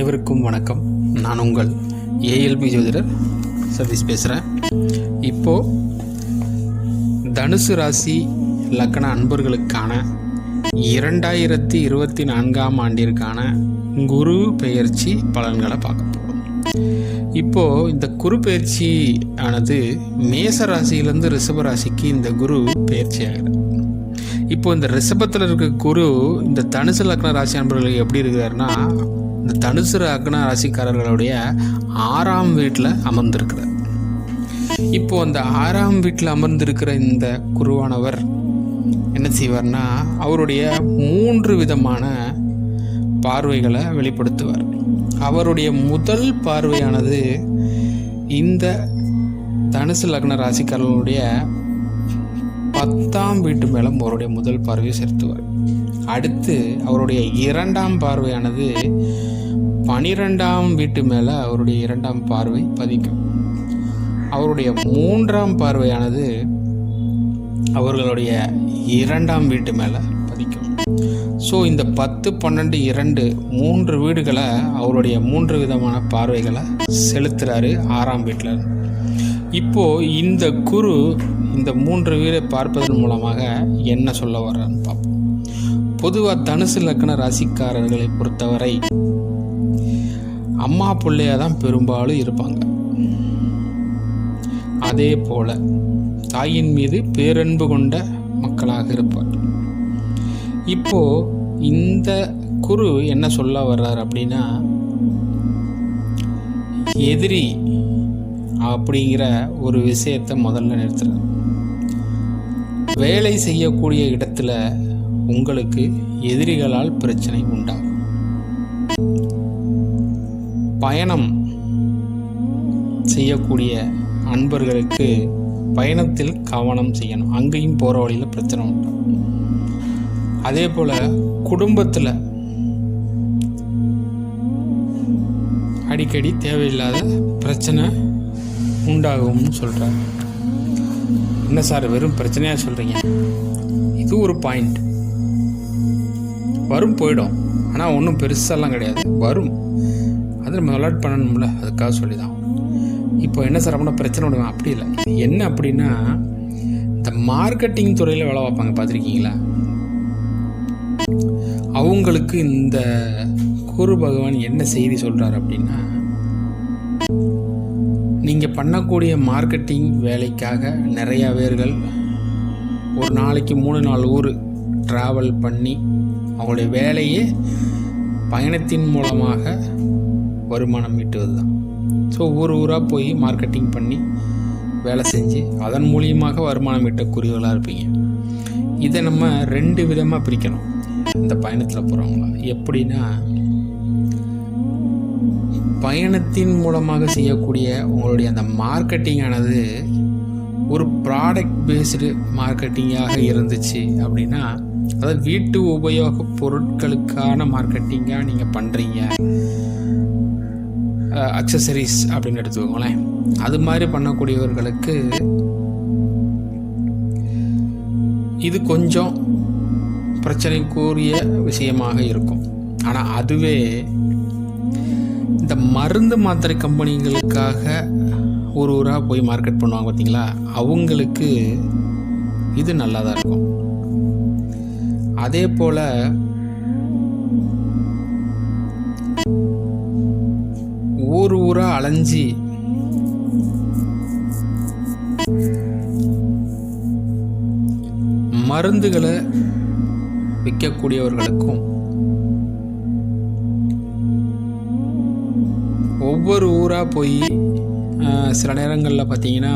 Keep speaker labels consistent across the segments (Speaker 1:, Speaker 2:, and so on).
Speaker 1: அனைவருக்கும் வணக்கம். நான் உங்கள் ஏஎல்பி ஜோதிடர் சதீஷ் பேசுகிறேன் இப்போது தனுசு ராசி லக்கண அன்பர்களுக்கான இரண்டாயிரத்தி இருபத்தி நான்காம் ஆண்டிற்கான குரு பெயர்ச்சி பலன்களை பார்க்க போகிறோம் இப்போது இந்த குரு பெயர்ச்சி ஆனது மேச ராசியிலேருந்து ரிஷப ராசிக்கு இந்த குரு பெயர்ச்சி ஆகிறது இப்போ இந்த ரிஷபத்தில் இருக்க குரு இந்த தனுசு லக்ன ராசி அன்பர்களுக்கு எப்படி இருக்கிறாருன்னா இந்த தனுசு லக்ன ராசிக்காரர்களுடைய ஆறாம் வீட்டில் அமர்ந்திருக்கிறார். இப்போது அந்த ஆறாம் வீட்டில் அமர்ந்திருக்கிற இந்த குருவானவர் என்ன செய்வார்னா அவருடைய மூன்று விதமான பார்வைகளை வெளிப்படுத்துவார். அவருடைய முதல் பார்வையானது இந்த தனுசு லக்ன ராசிக்காரர்களுடைய பத்தாம் வீட்டு மேலும் அவருடைய முதல் பார்வையை செலுத்துவார். அடுத்து அவருடைய இரண்டாம் பார்வையானது பனிரெண்டாம் வீட்டு மேலே அவருடைய இரண்டாம் பார்வை பதிக்கும். அவருடைய மூன்றாம் பார்வையானது அவர்களுடைய இரண்டாம் வீட்டு மேலே பதிக்கும். ஸோ இந்த பத்து பன்னெண்டு இரண்டு மூன்று வீடுகளை அவருடைய மூன்று விதமான பார்வைகளை செலுத்துகிறாரு ஆறாம் வீட்டில். இப்போது இந்த குரு இந்த மூன்று வீடை பார்ப்பதன் மூலமாக என்ன சொல்ல வர்றான்னு பார்ப்போம் பொதுவாக தனுசு லக்கண ராசிக்காரர்களை பொறுத்தவரை அம்மா பிள்ளையாக தான் பெரும்பாலும் இருப்பாங்க. அதே போல தாயின் மீது பேரன்பு கொண்ட மக்களாக இருப்பார். இப்போ இந்த குரு என்ன சொல்ல வர்றார் அப்படின்னா எதிரி அப்படிங்கிற ஒரு விஷயத்தை முதல்ல நிறுத்துறார் வேலை செய்யக்கூடிய இடத்துல உங்களுக்கு எதிரிகளால் பிரச்சனை உண்டாகும். பயணம் செய்யக்கூடிய அன்பர்களுக்கு பயணத்தில் கவனம் செய்யணும். அங்கேயும் போகிற வழியில் பிரச்சனை உண்டாகும். அதே போல் குடும்பத்தில் அடிக்கடி தேவையில்லாத பிரச்சனை உண்டாகும்னு சொல்கிறார் என்ன சார் வெறும் பிரச்சனையாக சொல்கிறீங்க இது ஒரு பாயிண்ட் வரும் போயிடும். ஆனால் ஒன்றும் பெருசாலாம் கிடையாது. வரும். அது நம்ம அலர்ட் பண்ணணும்ல. அதுக்காக சொல்லி தான் இப்போ என்ன சார்? அப்படின்னா பிரச்சனை விடுவேன் அப்படி இல்லை. என்ன அப்படின்னா இந்த மார்க்கெட்டிங் துறையில் வேலை பார்ப்பாங்க. பார்த்துருக்கீங்களா? அவங்களுக்கு இந்த குரு பகவான் என்ன செய்தி சொல்கிறார் அப்படின்னா நீங்கள் பண்ணக்கூடிய மார்க்கெட்டிங் வேலைக்காக நிறையா பேர்கள் ஒரு நாளைக்கு மூணு நாலு ஊர் ட்ராவல் பண்ணி அவங்களுடைய வேலையே பயணத்தின் மூலமாக வருமானம் ஈட்டுவது தான் ஸோ ஊர் ஊராக போய் மார்க்கெட்டிங் பண்ணி வேலை செஞ்சு அதன் மூலியமாக வருமானம் ஈட்டக்கூடியவர்களாக இருப்பீங்க. இதை நம்ம ரெண்டு விதமாக பிரிக்கணும். இந்த பயணத்தில் போகிறவங்களா எப்படின்னா பயணத்தின் மூலமாக செய்யக்கூடிய உங்களுடைய அந்த மார்க்கெட்டிங்கானது ஒரு ப்ராடக்ட் பேஸ்டு மார்க்கெட்டிங்காக இருந்துச்சு அப்படின்னா அதாவது வீட்டு உபயோக பொருட்களுக்கான மார்க்கெட்டிங்காக நீங்கள் பண்ணுறீங்க அக்சசரிஸ் அப்படின்னு எடுத்துக்கோங்களேன். அது மாதிரி பண்ணக்கூடியவர்களுக்கு இது கொஞ்சம் பிரச்சனைக்குரிய விஷயமாக இருக்கும். ஆனால் அதுவே இந்த மருந்து மாத்திரை கம்பெனிகளுக்காக ஒரு ஊராக போய் மார்க்கெட் பண்ணுவாங்க பார்த்தீங்களா அவங்களுக்கு இது நல்லா தான் இருக்கும். அதே போல் ஊர் ஊராக அலைஞ்சி. மருந்துகளை விற்கக்கூடியவர்களுக்கும் ஒவ்வொரு ஊராக போய் சில நேரங்களில் பார்த்தீங்கன்னா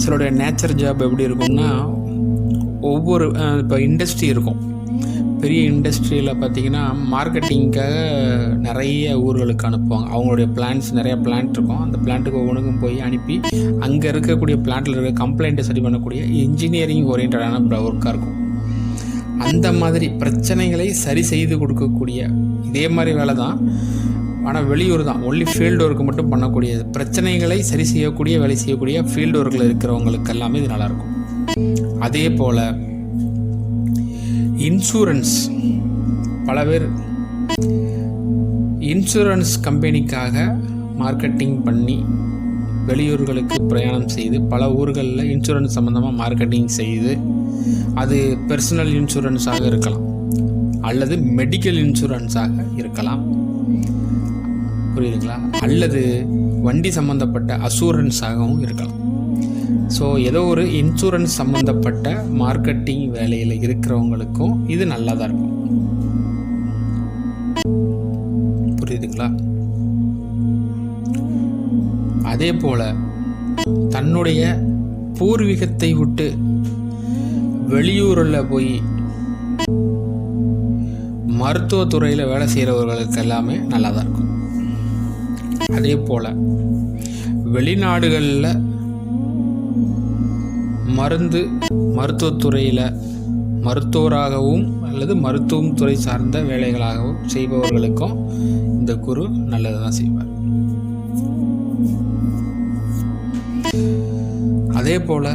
Speaker 1: சிலருடைய நேச்சர் ஜாப் எப்படி இருக்கும்னா ஒவ்வொரு இப்போ இண்டஸ்ட்ரி இருக்கும். பெரிய இண்டஸ்ட்ரியில் பார்த்தீங்கன்னா மார்க்கெட்டிங்க்காக நிறைய ஊர்களுக்கு அனுப்புவாங்க. அவங்களுடைய பிளான்ஸ் நிறைய பிளான்ட் இருக்கும். அந்த பிளான்ட்டுக்கு ஒவ்வொன்றுக்கும் போய் அனுப்பி அங்கே இருக்கக்கூடிய பிளான்ட்டில் இருக்க கம்ப்ளைண்ட்டை சரி பண்ணக்கூடிய இன்ஜினியரிங் ஓரியன்டான ஒர்க்காக இருக்கும். அந்த மாதிரி பிரச்சனைகளை சரி செய்து கொடுக்கக்கூடிய இதே மாதிரி வேலை தான். ஆனால் வெளியூர் தான். ஒன்லி ஃபீல்டு ஒர்க்கு மட்டும் பண்ணக்கூடியது பிரச்சனைகளை சரி செய்யக்கூடிய வேலை செய்யக்கூடிய ஃபீல்டு ஒர்க்கில் இருக்கிறவங்களுக்கு எல்லாமே இது நல்லாயிருக்கும் அதே போல் இன்சூரன்ஸ். பல பேர் இன்சூரன்ஸ் கம்பெனிக்காக மார்க்கெட்டிங் பண்ணி வெளியூர்களுக்கு பிரயாணம் செய்து பல ஊர்களில் இன்சூரன்ஸ் சம்மந்தமாக மார்க்கெட்டிங் செய்து அது பர்சனல் இன்சூரன்ஸாக இருக்கலாம். அல்லது மெடிக்கல் இன்சூரன்ஸாக இருக்கலாம். புரியுதுங்களா? அல்லது வண்டி சம்மந்தப்பட்ட அசூரன்ஸாகவும் இருக்கலாம். ஸோ ஏதோ ஒரு இன்சூரன்ஸ் சம்மந்தப்பட்ட மார்க்கெட்டிங் வேலையில் இருக்கிறவங்களுக்கும் இது நல்லா தான் இருக்கும். புரியுதுங்களா? அதே போல் தன்னுடைய பூர்வீகத்தை விட்டு வெளியூரில் போய் மருத்துவத்துறையில் வேலை செய்கிறவர்களுக்கு எல்லாமே நல்லா தான் இருக்கும். அதே போல் வெளிநாடுகளில் மருந்து மருத்துவத்துறையில் மருத்துவராகவும் அல்லது மருத்துவம் துறை சார்ந்த வேலைகளாகவும் செய்பவர்களுக்கும் இந்த குரு நல்லது தான் செய்வார். அதே போல்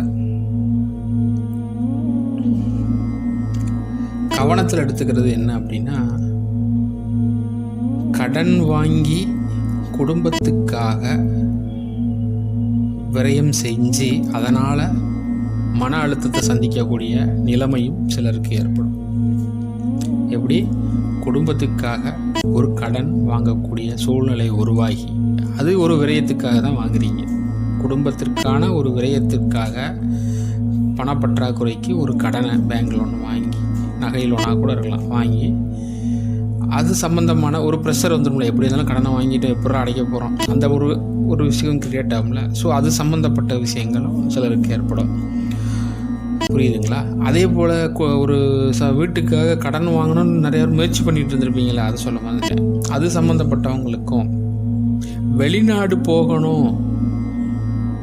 Speaker 1: கவனத்தில் எடுத்துக்கிறது என்ன அப்படின்னா கடன் வாங்கி குடும்பத்துக்காக விரயம் செஞ்சு அதனால் மன அழுத்தத்தை சந்திக்கக்கூடிய நிலைமையும் சிலருக்கு ஏற்படும். எப்படி? குடும்பத்துக்காக ஒரு கடன் வாங்கக்கூடிய சூழ்நிலை உருவாகி அது ஒரு விரயத்துக்காக தான் வாங்குறீங்க. குடும்பத்திற்கான ஒரு விரயத்திற்காக பணப்பற்றாக்குறைக்கு ஒரு கடனை பேங்க் லோன் வாங்கி நகை லோனாக கூட இருக்கலாம். வாங்கி அது சம்மந்தமான ஒரு ப்ரெஷர் வந்துடும்ல எப்படி இருந்தாலும் கடனை வாங்கிட்டு எப்படி அடைக்க போகிறோம் அந்த ஒரு ஒரு விஷயம் கிரியேட் ஆகும்ல. ஸோ அது சம்மந்தப்பட்ட விஷயங்களும் சிலருக்கு ஏற்படும். புரியுதுங்களா? அதே போல் ஒரு ச வீட்டுக்காக கடன் வாங்கணும்னு நிறைய பேர் முயற்சி பண்ணிட்டு இருந்திருப்பீங்களா அதை சொல்ல வந்துட்டேன் அது சம்மந்தப்பட்டவங்களுக்கும் வெளிநாடு போகணும்.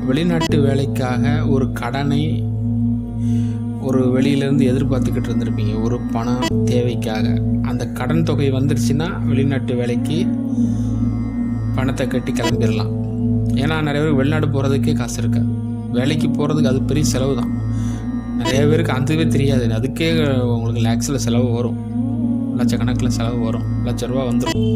Speaker 1: வெளிநாட்டு வேலைக்காக ஒரு கடனை ஒரு வெளியிலேருந்து எதிர்பார்த்துக்கிட்டு இருந்திருப்பீங்க. ஒரு பணம் தேவைக்காக. அந்த கடன் தொகை வந்துருச்சுன்னா வெளிநாட்டு வேலைக்கு பணத்தை கட்டி கிளம்பிடலாம் ஏன்னா நிறைய பேர் வெளிநாடு போகிறதுக்கே காசு இருக்காது. வேலைக்கு போகிறதுக்கு அது பெரிய செலவு தான் நிறைய பேருக்கு அதுவே தெரியாது. அதுக்கே உங்களுக்கு லேக்ஸில் செலவு வரும். லட்சக்கணக்கில் செலவு வரும். லட்ச ரூபா வந்துடும்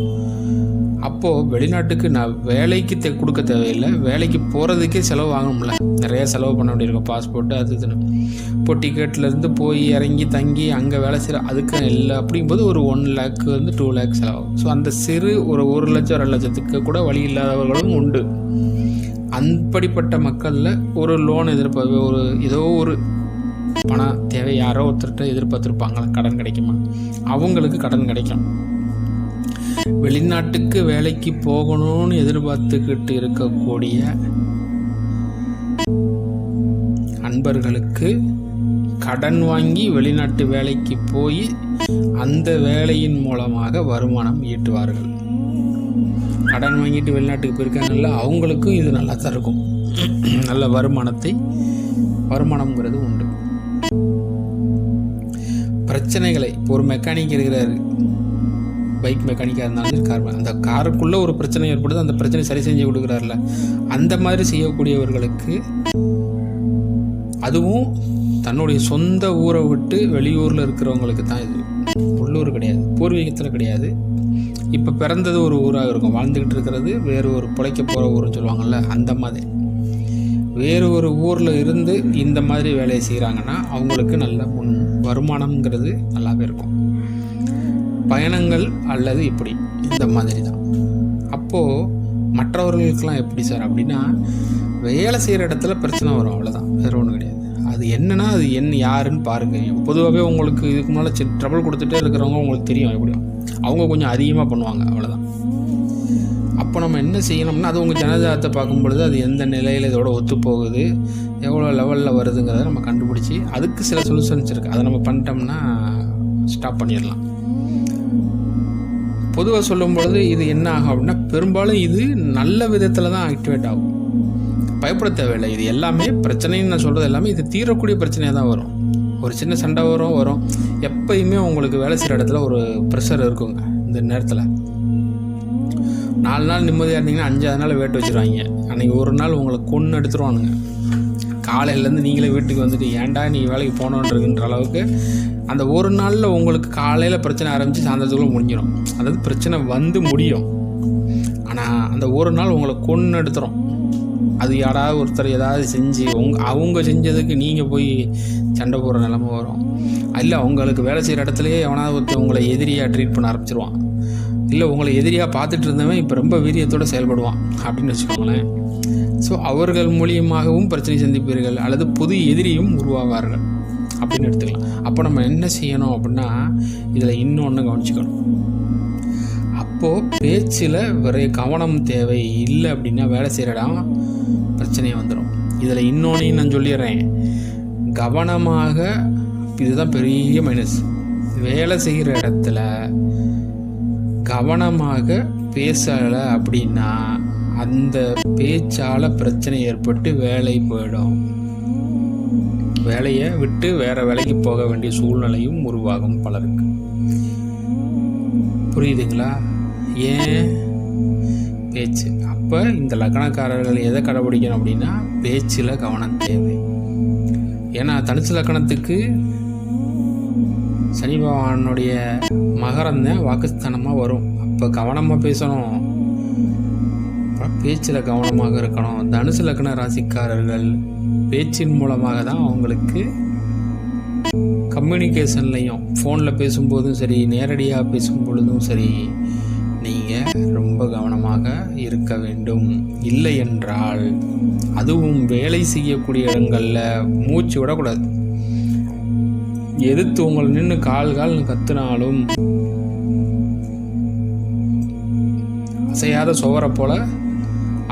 Speaker 1: அப்போது வெளிநாட்டுக்கு நான் வேலைக்கு தே கொடுக்க தேவையில்லை. வேலைக்கு போகிறதுக்கே செலவு வாங்கணும்ல நிறைய செலவு பண்ண வேண்டியிருக்கும் பாஸ்போர்ட்டு அது இதுன்னு. இப்போ டிக்கெட்லேருந்து போய் இறங்கி தங்கி அங்கே வேலை செய்கிற அதுக்கு இல்லை அப்படிங்கும்போது ஒரு ஒன் லேக்கு வந்து டூ லேக் செலவாகும் ஸோ அந்த சிறு ஒரு ஒரு லட்சம் ரெண்டு லட்சத்துக்கு கூட வழி இல்லாதவர்களும் உண்டு. அப்படிப்பட்ட மக்களில் ஒரு லோன் எதிர்பார்ப்பு ஒரு ஏதோ ஒரு பணம் தேவை யாரோ ஒருத்தர்கிட்ட எதிர்பார்த்துருப்பாங்களா? கடன் கிடைக்குமா? அவங்களுக்கு கடன் கிடைக்கும். வெளிநாட்டுக்கு வேலைக்கு போகணும்னு எதிர்பார்த்துக்கிட்டு இருக்கக்கூடிய அன்பர்களுக்கு கடன் வாங்கி வெளிநாட்டு வேலைக்கு போய் அந்த வேலையின் மூலமாக வருமானம் ஈட்டுவார்கள். கடன் வாங்கிட்டு வெளிநாட்டுக்கு போயிருக்காங்கல்ல அவங்களுக்கும் இது நல்லா தான் இருக்கும். நல்ல வருமானத்தை வருமானம்ங்கிறது உண்டு. பிரச்சனைகளை இப்போ ஒரு மெக்கானிக் இருக்கிறாரு. பைக் மெக்கானிக்காக இருந்தாலும் கார் அந்த காருக்குள்ளே ஒரு பிரச்சனை ஏற்படுது அந்த பிரச்சனை சரி செஞ்சு கொடுக்குறாருல. அந்த மாதிரி செய்யக்கூடியவர்களுக்கு அதுவும் தன்னுடைய சொந்த ஊரை விட்டு வெளியூரில் இருக்கிறவங்களுக்கு தான் இது. உள்ளூர் கிடையாது பூர்வீகத்தில் கிடையாது. இப்போ பிறந்தது ஒரு ஊராக இருக்கும் வாழ்ந்துக்கிட்டு இருக்கிறது வேறு ஒரு பிழைக்க போகிற ஊர்னு சொல்லுவாங்கள்ல அந்த மாதிரி. வேறு ஒரு ஊரில் இருந்து இந்த மாதிரி வேலையை செய்கிறாங்கன்னா அவங்களுக்கு நல்ல முன் வருமானம்ங்கிறது நல்லாவே இருக்கும். பயணங்கள் அல்லது இப்படி இந்த மாதிரி தான் அப்போது மற்றவர்களுக்கெல்லாம் எப்படி சார் அப்படின்னா வேலை செய்கிற இடத்துல பிரச்சனை வரும் அவ்வளோதான் வேறு ஒன்றும் கிடையாது. அது என்னன்னா அது என்ன யாருன்னு பாருங்கள் பொதுவாகவே உங்களுக்கு இதுக்கு முன்னால் ட்ரபிள் கொடுத்துட்டே இருக்கிறவங்க உங்களுக்கு தெரியும் எப்படியும். அவங்க கொஞ்சம் அதிகமாக பண்ணுவாங்க அவ்வளோதான் அப்போ நம்ம என்ன செய்யணும்னா அது உங்கள் ஜனதாரத்தை பார்க்கும் பொழுது அது எந்த நிலையில் இதோட ஒத்து போகுது எவ்வளோ லெவலில் வருதுங்கிறத நம்ம கண்டுபிடிச்சி அதுக்கு சில சொல்யூஷன்ஸ் இருக்குது அதை நம்ம பண்ணிட்டோம்னா ஸ்டாப் பண்ணிடலாம். பொதுவாக சொல்லும் பொழுது இது என்ன ஆகும் அப்படின்னா பெரும்பாலும் இது நல்ல விதத்தில் தான் ஆக்டிவேட் ஆகும். பயப்பட தேவையில்லை. இது எல்லாமே பிரச்சனைன்னு நான் சொல்கிறது எல்லாமே இது தீரக்கூடிய பிரச்சனையாக தான் வரும். ஒரு சின்ன சண்டை வரும் வரும். எப்பயுமே உங்களுக்கு வேலை செய்கிற இடத்துல ஒரு ப்ரெஷர் இருக்குங்க இந்த நேரத்தில். நாலு நாள் நிம்மதியாக இருந்தீங்கன்னா அஞ்சாவது நாள் வேட்டு வச்சுருவாங்க. அன்றைக்கி ஒரு நாள் உங்களை கொன்று எடுத்துருவானுங்க. காலையிலேருந்து நீங்களே வீட்டுக்கு வந்துட்டு ஏன்டா நீ வேலைக்கு போனோன்றதுன்ற அளவுக்கு அந்த ஒரு நாளில் உங்களுக்கு காலையில் பிரச்சனை ஆரம்பித்து சாயந்தரத்துக்குள்ளே முடிஞ்சிடும் அதாவது பிரச்சனை வந்து முடியும். ஆனால் அந்த ஒரு நாள் உங்களை கொன்று எடுத்துரும். அது யாராவது ஒருத்தர் ஏதாவது செஞ்சு உங்க அவங்க செஞ்சதுக்கு நீங்கள் போய் சண்டை போடுற நிலமை வரும். இல்லை அவங்களுக்கு வேலை செய்கிற இடத்துலையே எவனாவது ஒருத்தர் உங்களை எதிரியாக ட்ரீட் பண்ண ஆரம்பிச்சிருவான். இல்லை உங்களை எதிரியாக பார்த்துட்டு இருந்தவன் இப்போ ரொம்ப வீரியத்தோடு செயல்படுவான் அப்படின்னு வச்சுக்கோங்களேன். ஸோ அவர்கள் மூலியமாகவும் பிரச்சனை சந்திப்பீர்கள் அல்லது புது எதிரியும் உருவாவார்கள் அப்படின்னு எடுத்துக்கலாம். அப்போ நம்ம என்ன செய்யணும் அப்படின்னா இதில் இன்னொன்று கவனிச்சுக்கணும். அப்போது பேச்சில் விரைய கவனம் தேவை இல்லை அப்படின்னா வேலை செய்கிற இடம் பிரச்சனையாக வந்துடும் இதில் இன்னொன்றையும் நான் சொல்லிடுறேன். கவனமாக இதுதான் பெரிய மைனஸ் வேலை செய்கிற இடத்துல கவனமாக பேசலை அப்படின்னா அந்த பேச்சால் பிரச்சனை ஏற்பட்டு வேலை போயிடும். வேலையை விட்டு வேறு வேலைக்கு போக வேண்டிய சூழ்நிலையும் உருவாகும் பலருக்கு. புரியுதுங்களா? ஏன்? பேச்சு. அப்போ இந்த லக்கணக்காரர்கள் எதை கடைபிடிக்கணும் அப்படின்னா பேச்சில் கவனம் தேவை. ஏன்னா தனுசு லக்கணத்துக்கு சனி பகவானுடைய மகரம் தான் வாக்குஸ்தானமாக வரும். அப்போ கவனமாக பேசணும். பேச்சில் கவனமாக இருக்கணும். தனுசு லக்ன ராசிக்காரர்கள் பேச்சின் மூலமாக தான் அவங்களுக்கு கம்யூனிகேஷன்லையும் ஃபோனில் பேசும்போதும் சரி நேரடியாக பேசும் பொழுதும் சரி நீங்கள் ரொம்ப கவனமாக இருக்க வேண்டும். இல்லை என்றால் அதுவும் வேலை செய்யக்கூடிய இடங்களில் மூச்சு விடக்கூடாது. எதிர்த்து உங்களை நின்று கால் கால் கத்துனாலும் அசையாத சுவரை போல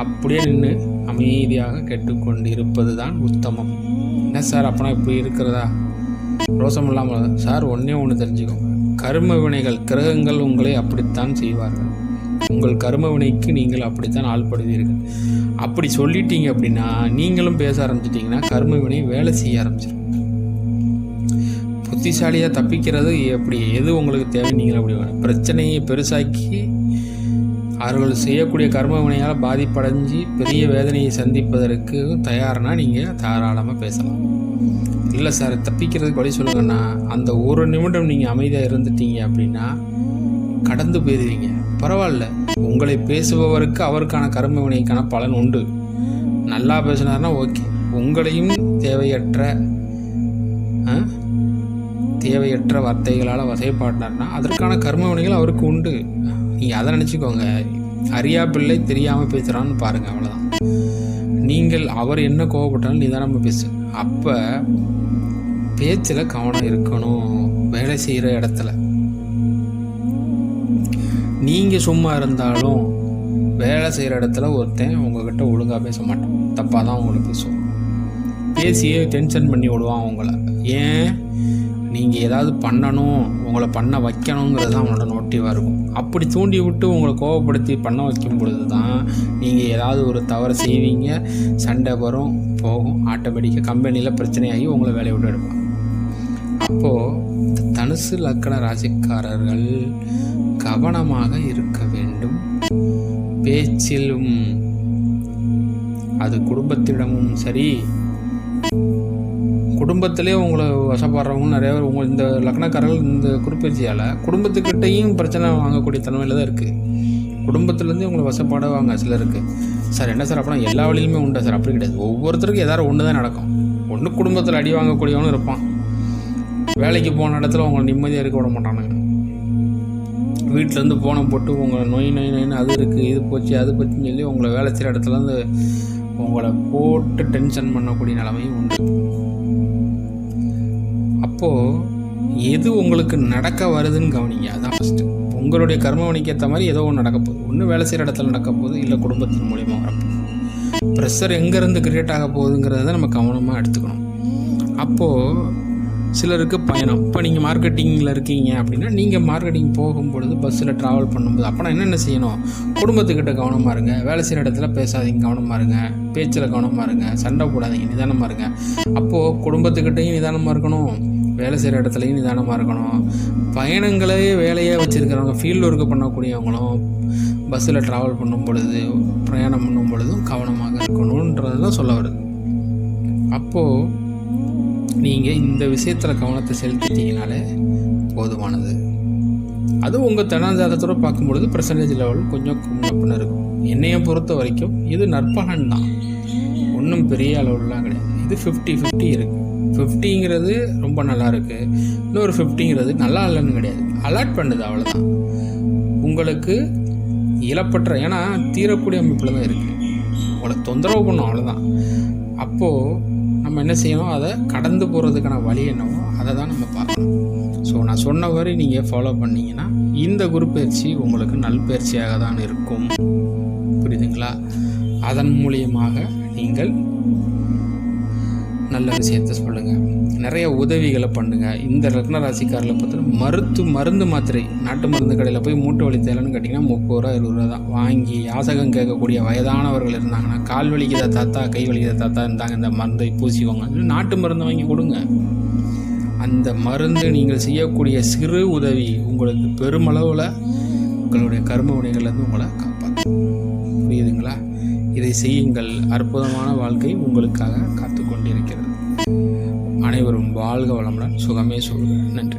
Speaker 1: அப்படியே நின்று அமைதியாக கேட்டுக்கொண்டு இருப்பது தான் உத்தமம். என்ன சார் அப்பனா இப்படி இருக்கிறதா? ரோசம் இல்லாமல் சார் ஒன்றே ஒன்று தெரிஞ்சுக்கோங்க கரும வினைகள் கிரகங்கள் உங்களை அப்படித்தான் செய்வார்கள். உங்கள் கரும வினைக்கு நீங்கள் அப்படித்தான் ஆள்படுவீர்கள். அப்படி சொல்லிட்டீங்க அப்படின்னா நீங்களும் பேச ஆரம்பிச்சிட்டிங்கன்னா கர்ம வினை வேலை செய்ய ஆரம்பிச்சிடும் புத்திசாலியாக தப்பிக்கிறது எப்படி? எது உங்களுக்கு தேவை? நீங்கள் அப்படி பிரச்சனையை பெருசாக்கி அவர்கள் செய்யக்கூடிய கர்ம வினையால் பாதிப்படைஞ்சு பெரிய வேதனையை சந்திப்பதற்கு தயார்னா நீங்கள் தாராளமாக பேசலாம். இல்லை சார் தப்பிக்கிறதுக்கு வழி சொல்லுங்கன்னா அந்த ஒரு நிமிடம் நீங்கள் அமைதியாக இருந்துட்டீங்க அப்படின்னா கடந்து போயிடுவீங்க. பரவாயில்ல. உங்களை பேசுபவருக்கு அவருக்கான கர்ம வினைக்கான பலன் உண்டு. நல்லா பேசினார்னா ஓகே. உங்களையும் தேவையற்ற தேவையற்ற வார்த்தைகளால் வசைப்பாட்டினார்னா அதற்கான கர்மவினைகள் அவருக்கு உண்டு. நீங்கள் அதை நினச்சிக்கோங்க. அறியா பிள்ளை தெரியாமல் பேசுகிறான்னு பாருங்கள் அவ்வளோதான் நீங்கள் அவர் என்ன கோவப்பட்டாலும் நிதானமாக பேசு. அப்போ பேச்சில் கவனம் இருக்கணும் வேலை செய்கிற இடத்துல. நீங்கள் சும்மா இருந்தாலும் வேலை செய்கிற இடத்துல ஒருத்தன் உங்ககிட்ட ஒழுங்காக பேச மாட்டான். தப்பாக தான் உங்களை பேசுவோம் பேசியே டென்ஷன் பண்ணி விடுவான் அவங்கள ஏன்? நீங்கள் ஏதாவது பண்ணணும் உங்களை பண்ண வைக்கணுங்கிறது தான் அவனோட நோட்டிவாக இருக்கும். அப்படி தூண்டி விட்டு உங்களை கோவப்படுத்தி பண்ண வைக்கும் பொழுது தான் நீங்கள் ஏதாவது ஒரு தவறு செய்வீங்க சண்டை வரும் போகும் ஆட்டோமேட்டிக்காக கம்பெனியில் பிரச்சனையாகி உங்களை வேலையை விட்டு எடுப்பாங்க. அப்போது தனுசு லக்கண ராசிக்காரர்கள் கவனமாக இருக்க வேண்டும். பேச்சிலும் அது குடும்பத்திடமும் சரி குடும்பத்திலே உங்களை வசப்படுறவங்க நிறைய பேர் உங்கள் இந்த லக்னக்காரர்கள் இந்த குறிப்பேச்சியால் குடும்பத்துக்கிட்டையும் பிரச்சனை வாங்கக்கூடிய தன்மையில் தான் இருக்குது குடும்பத்துலேருந்தே உங்களை வசப்பாடுவாங்க சிலருக்கு. சார் என்ன சார் அப்படின்னா எல்லா வழியிலுமே உண்டு சார். அப்படி கிடையாது. ஒவ்வொருத்தருக்கும் ஏதாவது ஒன்று தான் நடக்கும். ஒன்று குடும்பத்தில் அடி வாங்கக்கூடியவனும் இருப்பான். வேலைக்கு போன இடத்துல உங்களை நிம்மதியாக இருக்க விட மாட்டானுங்க. வீட்டிலேருந்து போனை போட்டு உங்களை நோய் நொய் நொய்னு அது இருக்குது இது போச்சு அது போச்சுன்னு சொல்லி உங்களை வேலை செய்கிற இடத்துலேருந்து உங்களை போட்டு டென்ஷன் பண்ணக்கூடிய நிலைமையும் உண்டு. அப்போது எது உங்களுக்கு நடக்க வருதுன்னு கவனிங்க. அதான் ஃபஸ்ட்டு உங்களுடைய கர்மவனிக்கு ஏற்ற மாதிரி ஏதோ ஒன்று நடக்க போகுது. ஒன்று வேலை செய்கிற இடத்துல நடக்க போகுது இல்லை குடும்பத்தின் மூலியமாக வரப்போகுது. ப்ரெஷர் எங்கேருந்து கிரியேட் ஆக போகுதுங்கிறத நம்ம கவனமாக எடுத்துக்கணும். அப்போது சிலருக்கு பயணம். இப்போ நீங்கள் மார்க்கெட்டிங்கில் இருக்கீங்க அப்படின்னா நீங்கள் மார்க்கெட்டிங் போகும்பொழுது பஸ்ஸில் ட்ராவல் பண்ணும்போது அப்போ என்னென்ன செய்யணும்? குடும்பத்துக்கிட்ட கவனமாக இருங்க. வேலை செய்கிற இடத்துல பேசாதீங்க கவனமாக இருங்க. பேச்சில் கவனமாக இருங்க. சண்டை போடாதீங்க நிதானமாக இருங்க. அப்போது குடும்பத்துக்கிட்டையும் நிதானமாக இருக்கணும். வேலை செய்கிற இடத்துலையும் நிதானமாக இருக்கணும். பயணங்களே வேலையாக வச்சுருக்கிறவங்க ஃபீல்டு ஒர்க்கு பண்ணக்கூடியவங்களும் பஸ்ஸில் ட்ராவல் பண்ணும் பொழுது பிரயாணம் பண்ணும் பொழுதும் கவனமாக இருக்கணுன்றது தான் சொல்ல வருது. அப்போது நீங்கள் இந்த விஷயத்தில் கவனத்தை செலுத்திட்டீங்கனாலே போதுமானது. அது உங்கள் தனாஜாதத்தோடு பார்க்கும்பொழுது பர்சன்டேஜ் லெவல் கொஞ்சம் கம்மியாக இருக்கும். என்னையை பொறுத்த வரைக்கும் இது நற்பலன் தான். ஒன்றும் பெரிய அளவுலாம் கிடையாது. இது ஃபிஃப்டி ஃபிஃப்டி இருக்குது ஃபிஃப்டிங்கிறது ரொம்ப நல்லா இருக்குது இன்னொரு ஃபிஃப்டிங்கிறது நல்லா இல்லைன்னு கிடையாது. அலர்ட் பண்ணுது அவ்வளோதான் உங்களுக்கு இழப்பற்ற ஏன்னா தீரக்கூடிய அமைப்பில் தான் இருக்குது உங்களை தொந்தரவு பண்ணும் அவ்வளோதான் அப்போது நம்ம என்ன செய்யணும்? அதை கடந்து போகிறதுக்கான வழி என்னவோ அதை தான் நம்ம பார்க்கணும். ஸோ நான் சொன்ன வரை நீங்கள் ஃபாலோ பண்ணீங்கன்னா இந்த குரு பயிற்சி உங்களுக்கு நல்பயிற்சியாக தான் இருக்கும். புரியுதுங்களா? அதன் மூலியமாக நீங்கள் நல்ல விஷயத்த சொல்லுங்கள் நிறைய உதவிகளை பண்ணுங்கள் இந்த ரத்ன ராசிக்காரில் பார்த்தோன்னா மருத்து மருந்து மாத்திரை நாட்டு மருந்து கடையில் போய் மூட்டை வலி தேலைன்னு கேட்டிங்கன்னா முப்பது ரூபா இருபது ரூபா தான். வாங்கி யாசகம் கேட்கக்கூடிய வயதானவர்கள் இருந்தாங்கன்னா கால் வலிக்கிற தாத்தா கை வலிக்கிற தாத்தா இருந்தாங்க இந்த மருந்தை பூசிக்கோங்க. நாட்டு மருந்து வாங்கி கொடுங்க. அந்த மருந்து நீங்கள் செய்யக்கூடிய சிறு உதவி உங்களுக்கு பெருமளவில் உங்களுடைய கர்ம வினைகள்லேருந்து உங்களை காப்பாற்றும் புரியுதுங்களா? இதை செய்யுங்கள். அற்புதமான வாழ்க்கை உங்களுக்காக காத்து கொண்டிருக்கிறது அனைவரும் வாழ்க வளமுடன். சுகமே சொல்க நன்றி.